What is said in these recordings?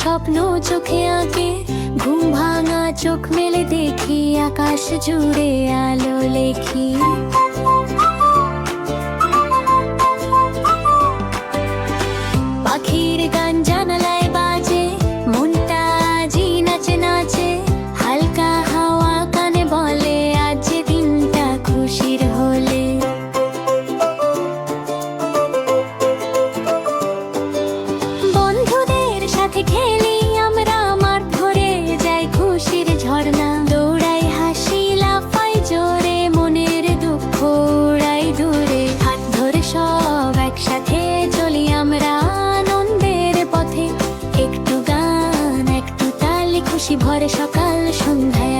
স্বপ্ন চোখে আঁকে ঘুম ভাঙা চোখ মেলে দেখি আকাশ জুড়ে আলো লেখি। সাথে খেলি, আমরা মাঠ ধরে যাই খুশির ঝর্ণা। দৌড়াই হাসি, লাফাই জোরে, মনের দুঃখ উড়াই দূরে। হাত ধরে সব একসাথে চলি, আমরা আনন্দের পথে। একটু গান, একটু তালে, খুশি ভরে সকাল সন্ধ্যায়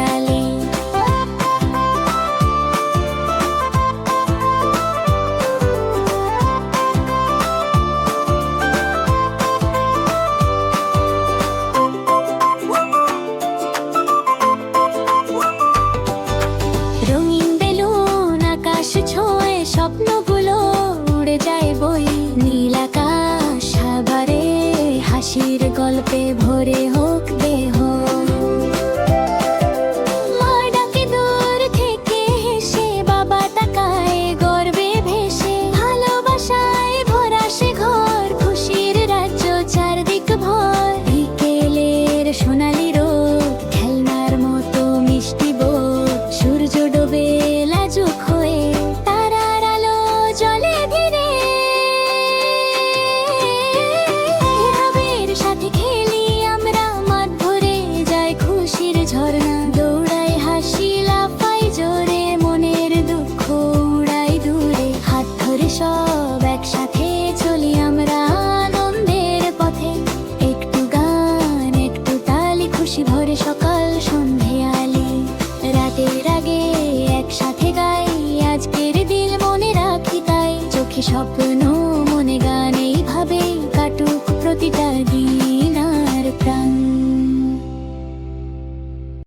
স্বপ্ন